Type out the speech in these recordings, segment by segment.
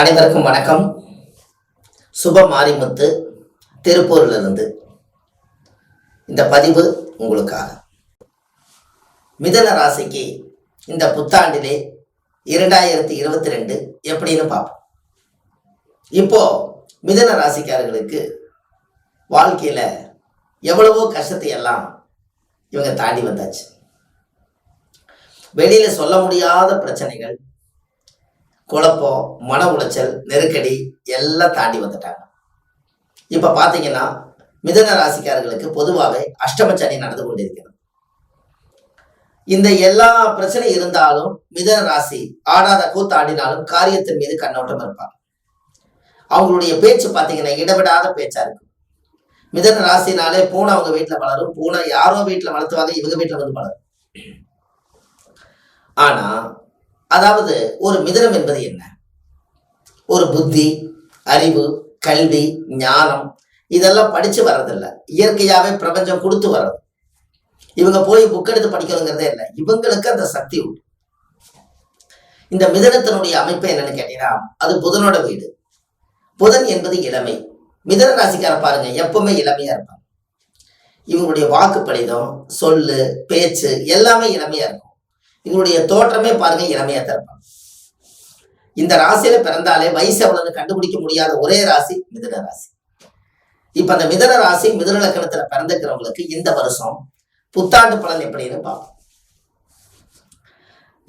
அனைவருக்கும் வணக்கம். சுப மாரிமுத்து திருப்பூரிலிருந்து. இந்த பதிவு உங்களுக்காக. மிதன ராசிக்கு இந்த புத்தாண்டிலே இரண்டாயிரத்தி இருபத்தி ரெண்டு எப்படின்னு பார்ப்போம். இப்போ மிதன ராசிக்காரர்களுக்கு வாழ்க்கையில் எவ்வளவோ கஷ்டத்தை எல்லாம் இவங்க தாண்டி வந்தாச்சு. வெளியில் சொல்ல முடியாத பிரச்சனைகள் குழப்பம் மன உளைச்சல் நெருக்கடி எல்லாம் தாண்டி வந்துட்டாங்க. இப்ப பாத்தீங்கன்னா மிதன ராசிக்காரர்களுக்கு பொதுவாகவே அஷ்டமச்சனி நடந்து கொண்டிருக்கிறது. இந்த எல்லா பிரச்சனை இருந்தாலும் மிதன ராசி ஆடாத கூத்தாடினாலும் காரியத்தின் மீது கண்ணோட்டம் இருப்பாங்க. அவங்களுடைய பேச்சு பாத்தீங்கன்னா இடவிடாத பேச்சா இருக்கும். மிதன ராசினாலே பூனை அவங்க வீட்டுல வளரும். பூனை யாரோ வீட்டுல வளர்த்துவாங்க இவங்க வீட்டுல வந்து வளரும். ஆனா அதாவது ஒரு மிதனம் என்பது என்ன? ஒரு புத்தி அறிவு கல்வி ஞானம் இதெல்லாம் படிச்சு வர்றதில்ல. இயற்கையாகவே பிரபஞ்சம் கொடுத்து வர்றது. இவங்க போய் புக் எடுத்து படிக்கணுங்கிறதே இல்லை. இவங்களுக்கு அந்த சக்தி உண்டு. இந்த மிதனத்தினுடைய அமைப்பு என்னன்னு கேட்டீங்கன்னா அது புதனோட வீடு. புதன் என்பது இளமை. மிதன ராசிக்கார பாருங்க எப்பவுமே இளமையா இருப்பாங்க. இவங்களுடைய வாக்கு படிதம் சொல்லு பேச்சு எல்லாமே இளமையா இருக்கும். இவங்களுடைய தோற்றமே பாருங்க இளமையா தான் இந்த ராசியில பிறந்தாலே வயசு எவ்வளவுன்னு கண்டுபிடிக்க முடியாத ஒரே ராசி மிதுன ராசி. இப்ப அந்த மிதன ராசி மிதுன லக்கணத்துல பிறந்துக்கிறவங்களுக்கு இந்த வருஷம் புத்தாண்டு பலன் எப்படின்னு பார்ப்போம்.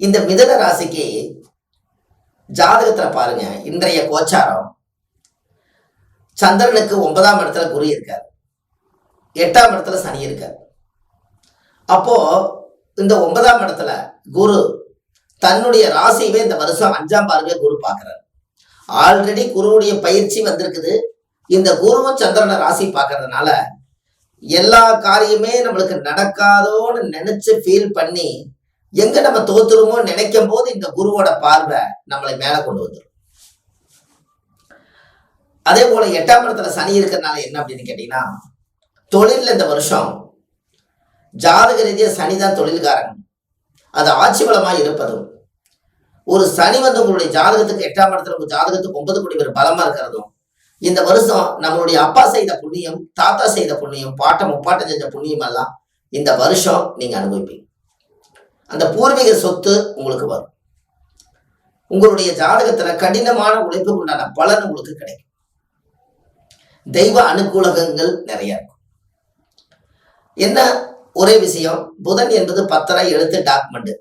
இந்த மிதன ராசிக்கு ஜாதகத்துல பாருங்க இன்றைய கோச்சாரம் சந்திரனுக்கு ஒன்பதாம் இடத்துல குரு இருக்காரு. எட்டாம் இடத்துல சனி இருக்காரு. அப்போ இந்த ஒன்பதாம் இடத்துல குரு தன்னுடைய ராசியவே இந்த வருஷம் அஞ்சாம் பார்வையை குரு பார்க்கிறார். ஆல்ரெடி குருவுடைய பயிற்சி வந்திருக்குது. இந்த குருவும் சந்திரனை ராசி பார்க்கறதுனால எல்லா காரியமே நம்மளுக்கு நடக்காதோன்னு நினைச்சு ஃபீல் பண்ணி எங்க நம்ம தோத்துருமோ நினைக்கும் போது இந்த குருவோட பார்வை நம்மளை மேல கொண்டு வந்துடும் அதே போல எட்டாம் இடத்துல சனி இருக்கிறதுனால என்ன அப்படின்னு கேட்டீங்கன்னா தொழில்ல இந்த வருஷம் ஜாதக ரீதியாக சனி தான் தொழில்காரன். அது ஆட்சி பலமாக இருப்பதும். ஒரு சனி வந்து உங்களுடைய ஜாதகத்துக்கு எட்டாம் இடத்துல உங்க ஜாதகத்துக்கு ஒன்பது கோடி பேர் பலமா இருக்கிறதும் இந்த வருஷம் நம்மளுடைய அப்பா செய்த புண்ணியம் தாத்தா செய்த புண்ணியம் பாட்டம் முப்பாட்டம் செஞ்ச புண்ணியம் எல்லாம் இந்த வருஷம் நீங்க அனுபவிப்பீங்க. அந்த பூர்வீக சொத்து உங்களுக்கு வரும். உங்களுடைய ஜாதகத்துல கடினமான உழைப்புக்கு உண்டான பலன் உங்களுக்கு கிடைக்கும். தெய்வ அனுகூலகங்கள் நிறைய இருக்கும். என்ன? ஒரே விஷயம் புதன் என்பது பத்தரை எழுத்து டாக்குமெண்ட்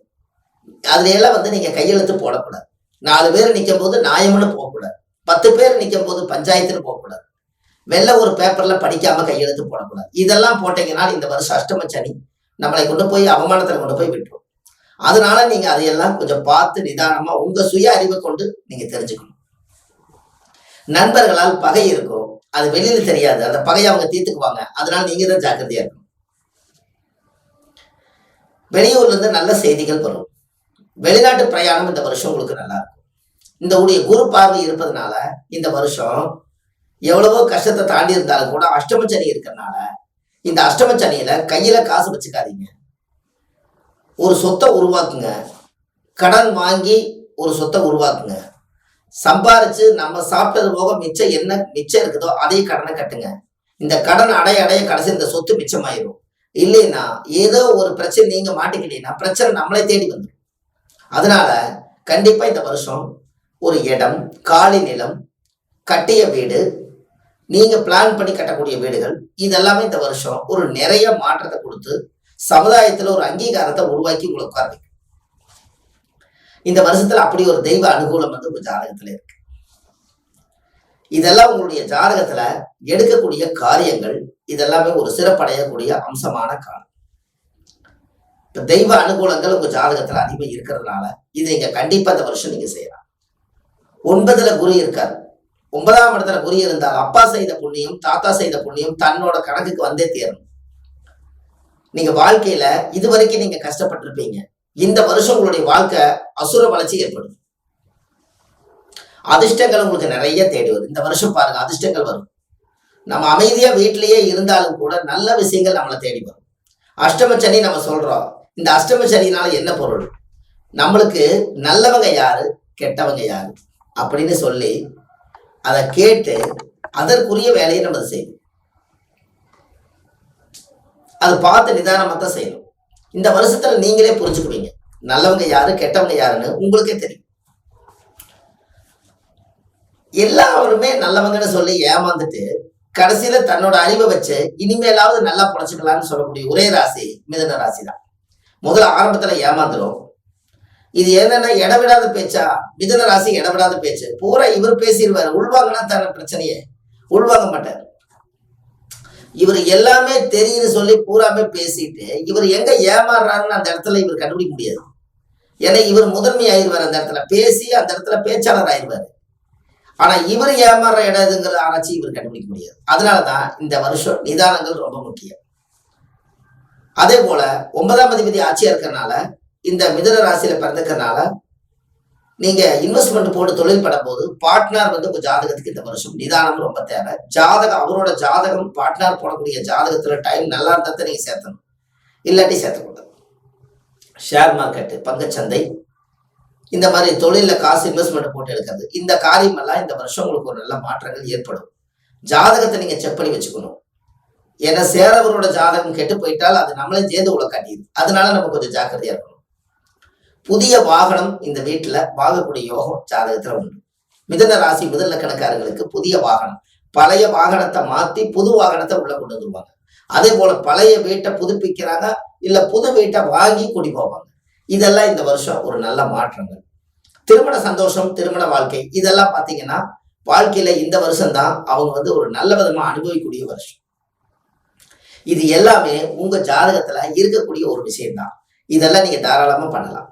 அதுல எல்லாம் வந்து நீங்க கையெழுத்து போடக்கூடாது. நாலு பேர் நிற்கும் போது நியாயம்னு போகக்கூடாது. பத்து பேர் நிற்கும் போது பஞ்சாயத்துன்னு போகக்கூடாது. வெள்ள ஒரு பேப்பர்ல படிக்காம கையெழுத்து போடக்கூடாது. இதெல்லாம் போட்டீங்கன்னா இந்த வருஷம் அஷ்டம சனி நம்மளை கொண்டு போய் அவமானத்துல கொண்டு போய் விட்டுரும். அதனால நீங்க அதையெல்லாம் கொஞ்சம் பார்த்து நிதானமா உங்க சுய அறிவை கொண்டு நீங்க தெரிஞ்சுக்கணும். நண்பர்களால் பகை இருக்கும். அது வெளியில தெரியாது. அந்த பகையை அவங்க தீர்த்துக்குவாங்க. அதனால நீங்க தான் ஜாக்கிரதையா இருக்கணும். வெளியூர்லேருந்து நல்ல செய்திகள் வரும். வெளிநாட்டு பிரயாணம் இந்த வருஷம் உங்களுக்கு நல்லா இருக்கும். இந்த உடைய குரு பார்வை இருப்பதனால இந்த வருஷம் எவ்வளவோ கஷ்டத்தை தாண்டி இருந்தாலும் கூட அஷ்டம சனி இருக்கிறதுனால இந்த அஷ்டம சனியில கையில காசு வச்சுக்காதீங்க. ஒரு சொத்தை உருவாக்குங்க. கடன் வாங்கி ஒரு சொத்தை உருவாக்குங்க. சம்பாரிச்சு நம்ம சாப்பிட்டது போக மிச்சம் என்ன மிச்சம் இருக்குதோ அதே கடனை கட்டுங்க. இந்த கடன் அடைய அடைய கடைசி இந்த சொத்து மிச்சமாயிரும். இல்லைன்னா ஏதோ ஒரு பிரச்சனை நீங்க மாட்டிக்கிட்டீங்கன்னா பிரச்சனை நம்மளே தேடி வந்துடும் அதனால கண்டிப்பா இந்த வருஷம் ஒரு இடம் காலி நிலம் கட்டிய வீடு நீங்க பிளான் பண்ணி கட்டக்கூடிய வீடுகள் இதெல்லாமே இந்த வருஷம் ஒரு நிறைய மாற்றத்தை கொடுத்து சமுதாயத்துல ஒரு அங்கீகாரத்தை உருவாக்கி உங்களை உட்கார இந்த வருஷத்துல அப்படி ஒரு தெய்வ அனுகூலம் வந்து உங்க ஜாதகத்துல இருக்கு. இதெல்லாம் உங்களுடைய ஜாதகத்துல எடுக்கக்கூடிய காரியங்கள் இதெல்லாமே ஒரு சிறப்படையக்கூடிய அம்சமான காலம். இப்ப தெய்வ அனுகூலங்கள் உங்க ஜாதகத்துல அதிகம் இருக்கிறதுனால இது நீங்க கண்டிப்பா இந்த வருஷம் நீங்க செய்யலாம். ஒன்பதுல குரு இருக்காரு. ஒன்பதாம் இடத்துல குரு இருந்தால் அப்பா செய்த புண்ணியம் தாத்தா செய்த புண்ணியம் தன்னோட கணக்குக்கு வந்தே தேரும். நீங்க வாழ்க்கையில இது வரைக்கும் நீங்க கஷ்டப்பட்டிருப்பீங்க. இந்த வருஷம் உங்களுடைய வாழ்க்கை அசுர வளர்ச்சி ஏற்படும் அதிர்ஷ்டங்கள் உங்களுக்கு நிறைய தேடி வரும் இந்த வருஷம் பாருங்க அதிர்ஷ்டங்கள் வரும். நம்ம அமைதியா வீட்டிலேயே இருந்தாலும் கூட நல்ல விஷயங்கள் நம்மளை தேடி வரும். அஷ்டம சனி நம்ம சொல்றோம். இந்த அஷ்டம சனினால என்ன பொருள்? நம்மளுக்கு நல்லவங்க யாரு? கெட்டவங்க யாரு? அப்படின்னு சொல்லி அதை கேட்டு அதற்குரிய வேலையை நம்ம செய்யணும். அது பார்த்து நிதானமாக தான் செய்யணும். இந்த வருஷத்துல நீங்களே புரிஞ்சுக்குவீங்க. நல்லவங்க யாரு கெட்டவங்க யாருன்னு உங்களுக்கே தெரியும். எல்லாருமே நல்லவங்கன்னு சொல்லி ஏமாந்துட்டு கடைசியில தன்னோட அறிவை வச்சு இனிமேலாவது நல்லா புழைச்சிக்கலாம்னு சொல்லக்கூடிய ஒரே ராசி மிதன ராசி தான் முதல்ல ஆரம்பத்துல ஏமாந்துரும். இது என்னன்னா இடவிடாத பேச்சா? மிதன ராசி இடவிடாத பேச்சு. பூரா இவர் பேசிடுவாரு உள்வாங்கினா தர பிரச்சனையே. உள்வாங்க மாட்டார். இவர் எல்லாமே தெரியுன்னு சொல்லி பூராமே பேசிட்டு இவர் எங்க ஏமாறுறாருன்னு அந்த இடத்துல இவர் கண்டுபிடிக்க முடியாது. ஏன்னா இவர் முதன்மை ஆயிடுவார் அந்த இடத்துல. பேசி அந்த இடத்துல பேச்சாளர் ஆயிடுவாரு ஆனா இவர் ஏமாறுற இடம் எதுங்கிற ஆராய்ச்சி இவர் கண்டுபிடிக்க முடியாது. அதனாலதான் இந்த வருஷம் நிதானங்கள் ரொம்ப முக்கியம். அதே போல ஒன்பதாம் அதிபதி ஆட்சியா இருக்கிறனால இந்த மிதன ராசியில பிறந்திருக்கனால நீங்க இன்வெஸ்ட்மெண்ட் போட்டு தொழில் பண்ணும்போது பார்ட்னர் வந்து உங்க ஜாதகத்துக்கு இந்த வருஷம் நிதானம் ரொம்ப தேவை. ஜாதகம் அவரோட ஜாதகம் பார்ட்னர் போடக்கூடிய ஜாதகத்துல டைம் நல்லா இருந்தா நீங்க சேர்த்தணும். இல்லாட்டி சேர்த்தக்கூடாது ஷேர் மார்க்கெட்டு பங்குச்சந்தை இந்த மாதிரி தொழிலில் காசு இன்வெஸ்ட்மெண்ட் போட்டு எடுக்கிறது. இந்த காரியம் எல்லாம் இந்த வருஷம் உங்களுக்கு ஒரு நல்ல மாற்றங்கள் ஏற்படும். ஜாதகத்தை நீங்க செக் பண்ணி வச்சுக்கணும். ஏன்னா சேரவரோட ஜாதகம் கெட்டு போயிட்டால் அது நம்மளே சேர்ந்து உள்ள காட்டிடுது. அதனால நம்ம கொஞ்சம் ஜாக்கிரதையா இருக்கணும். புதிய வாகனம் இந்த வீட்டுல வாங்கக்கூடிய யோகம் ஜாதகத்துல உண்டு. மிதன ராசி முதல் கணக்காரர்களுக்கு புதிய வாகனம். பழைய வாகனத்தை மாத்தி புது வாகனத்தை உள்ள கொண்டு வந்துருவாங்க. அதே போல பழைய வீட்டை புதுப்பிக்கிறாங்க இல்ல புது வீட்டை வாங்கி குடி போவாங்க. இதெல்லாம் இந்த வருஷம் ஒரு நல்ல மாற்றங்கள். திருமண சந்தோஷம் திருமண வாழ்க்கை இதெல்லாம் பார்த்தீங்கன்னா வாழ்க்கையில இந்த வருஷம் தான் அவங்க வந்து ஒரு நல்ல விதமா அனுபவிக்கக்கூடிய வருஷம். இது எல்லாமே உங்க ஜாதகத்துல இருக்கக்கூடிய ஒரு விஷயம்தான். இதெல்லாம் நீங்க தாராளமா பண்ணலாம்.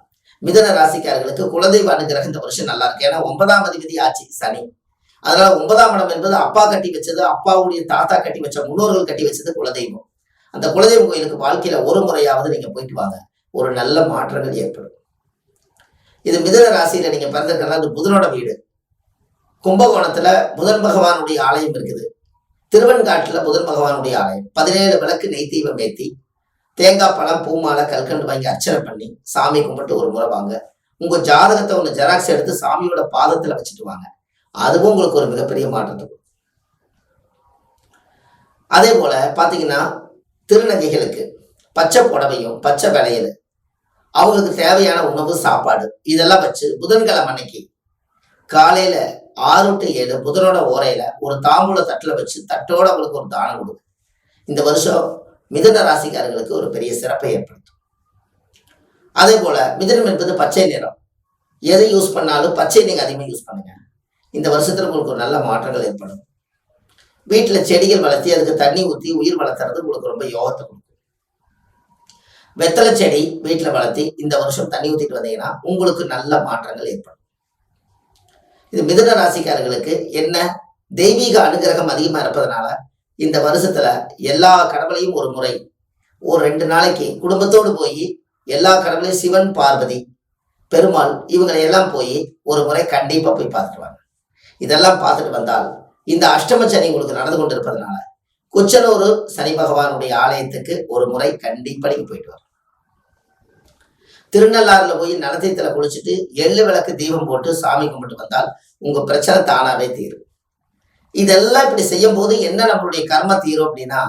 மிதன ராசிக்காரர்களுக்கு குலதெய்வ அனுகிரகம் இந்த வருஷம் நல்லா இருக்கு. ஏன்னா ஒன்பதாம் அதிபதி ஆச்சு சனி. அதனால ஒன்பதாம் இடம் என்பது அப்பா கட்டி வச்சது அப்பாவுடைய தாத்தா கட்டி வச்ச முன்னோர்கள் கட்டி வச்சது குலதெய்வம். அந்த குலதெய்வம் கோயிலுக்கு வாழ்க்கையில ஒரு முறையாவது நீங்க போயிட்டு வாங்க. ஒரு நல்ல மாற்றங்கள் ஏற்படும். இது மிதன ராசியில நீங்க பிறந்திருக்கிறதா? அது புதனோட வீடு. கும்பகோணத்துல புதன் பகவானுடைய ஆலயம் இருக்குது. திருவெண்காட்டுல புதன் பகவானுடைய ஆலயம். பதினேழு விளக்கு நெய் தீபம் ஏத்தி தேங்காய் பழம் பூமாலை கல்கண்டு வாங்கி அர்ச்சனை பண்ணி சாமி கும்பிட்டு ஒரு முறை வாங்க. உங்க ஜாதகத்தை ஒன்று ஜெராக்ஸ் எடுத்து சாமியோட பாதத்துல வச்சுட்டு வாங்க. அதுவும் உங்களுக்கு ஒரு மிகப்பெரிய மாற்றத்தை கொடுக்கும் அதே போல பாத்தீங்கன்னா திருநங்கைகளுக்கு பச்சை புடவையும் பச்சை விளையல் அவங்களுக்கு தேவையான உணவு சாப்பாடு. இதெல்லாம் வச்சு புதன்கிழமை அன்னைக்கு காலையில ஆறு டு ஏழு புதனோட ஓரையில ஒரு தாம்பூல தட்டுல வச்சு தட்டோட அவங்களுக்கு ஒரு தானம் கொடுக்கும் இந்த வருஷம் மிதன ராசிக்காரர்களுக்கு ஒரு பெரிய சிறப்பை ஏற்படுத்தும். அதே போல மிதனம் என்பது பச்சை நிறம். எதை யூஸ் பண்ணாலும் பச்சை நீங்க அதிகமாக யூஸ் பண்ணுங்க. இந்த வருஷத்துல உங்களுக்கு ஒரு நல்ல மாற்றங்கள் ஏற்படும். வீட்டுல செடிகள் வளர்த்தி அதுக்கு தண்ணி ஊற்றி உயிர் வளர்த்துறது உங்களுக்கு ரொம்ப யோகத்தை கொடுக்கும். வெத்தலை செடி வீட்டில் வளர்த்தி இந்த வருஷம் தண்ணி ஊற்றிட்டு வந்தீங்கன்னா உங்களுக்கு நல்ல மாற்றங்கள் ஏற்படும். இது மிதுன ராசிக்காரர்களுக்கு என்ன தெய்வீக அனுகிரகம் அதிகமாக இருப்பதனால இந்த வருஷத்துல எல்லா கடவுளையும் ஒரு முறை ஒரு ரெண்டு நாளைக்கு குடும்பத்தோடு போய் எல்லா கடவுளையும் சிவன் பார்வதி பெருமாள் இவங்களை எல்லாம் போய் ஒரு முறை கண்டிப்பா போய் பார்த்துட்டு இதெல்லாம் பார்த்துட்டு வந்தால் இந்த அஷ்டம சனி உங்களுக்கு நடந்து கொண்டு இருப்பதனால குச்சனூர் சனி பகவானுடைய ஆலயத்துக்கு ஒரு முறை கண்டிப்பா நீங்க போயிட்டு வரணும் திருநள்ளாறுல போய் நலத்தீத்துல குளிச்சுட்டு எள்ளு விளக்கு தீபம் போட்டு சாமி கும்பிட்டு வந்தால் உங்க பிரச்சனை தானாவே தீரும். இதெல்லாம் இப்படி செய்யும் போது என்ன நம்மளுடைய கர்ம தீரும் அப்படின்னா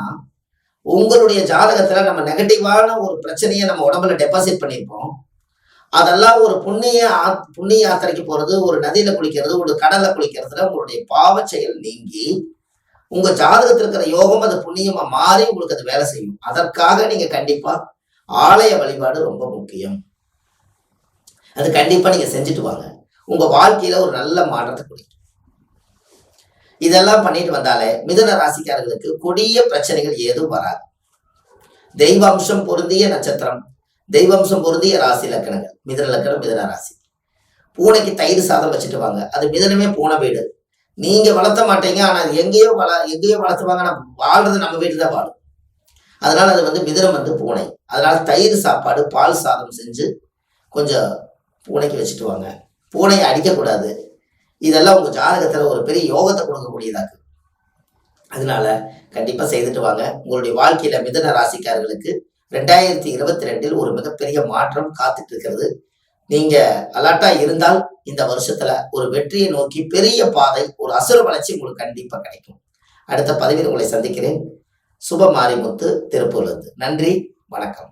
உங்களுடைய ஜாதகத்துல நம்ம நெகட்டிவான ஒரு பிரச்சனையை நம்ம உடம்புல டெபாசிட் பண்ணியிருப்போம் அதெல்லாம் ஒரு புண்ணிய ஆ- புண்ணிய யாத்திரைக்கு போறது ஒரு நதியில குளிக்கிறது ஒரு கடல்ல குளிக்கிறதுல உங்களுடைய பாவ செயல் நீங்கி உங்க ஜாதகத்தில் இருக்கிற யோகம் அது புண்ணியமா மாறி உங்களுக்கு அது வேலை செய்யும். அதற்காக நீங்க கண்டிப்பா ஆலய வழிபாடு ரொம்ப முக்கியம். அது கண்டிப்பாக நீங்கள் செஞ்சுட்டு வாங்க. உங்கள் வாழ்க்கையில் ஒரு நல்ல மாற்றத்தை கொடுக்கும். இதெல்லாம் பண்ணிட்டு வந்தாலே மிதுன ராசிக்காரர்களுக்கு கொடிய பிரச்சனைகள் ஏதும் வராது. தெய்வம்சம் பொருந்திய நட்சத்திரம் தெய்வம்சம் பொருந்திய ராசி லக்கணங்கள் மிதன லக்கணம் மிதன ராசி. பூனைக்கு தயிர் சாதம் வச்சுட்டு வாங்க. அது மிதனமே பூனை வீடு. நீங்க வளர்த்த மாட்டீங்க ஆனா அது எங்கேயோ வள எங்கேயோ வளர்த்துவாங்க ஆனா வாழ்றது நம்ம வீட்டில் தான் வாழும். அதனால அது வந்து மிதனம் வந்து பூனை. அதனால தயிர் சாப்பாடு பால் சாதம் செஞ்சு கொஞ்சம் பூனைக்கு வச்சுட்டு வாங்க. பூனையை அடிக்கக்கூடாது. இதெல்லாம் உங்கள் ஜாதகத்தில் ஒரு பெரிய யோகத்தை கொடுக்கக்கூடியதாக்கு. அதனால கண்டிப்பாக செய்துட்டு வாங்க. உங்களுடைய வாழ்க்கையில் மிதன ராசிக்காரர்களுக்கு ரெண்டாயிரத்தி இருபத்தி ரெண்டில் ஒரு மிகப்பெரிய மாற்றம் காத்துட்டு இருக்கிறது. நீங்க அலர்ட்டா இருந்தால் இந்த வருஷத்துல ஒரு வெற்றியை நோக்கி பெரிய பாதை ஒரு அசுர வளர்ச்சி உங்களுக்கு கண்டிப்பா கிடைக்கும். அடுத்த பதவியில் உங்களை சந்திக்கிறேன். சுப மாரிமுத்து திருப்பூர்லேருந்து. நன்றி வணக்கம்.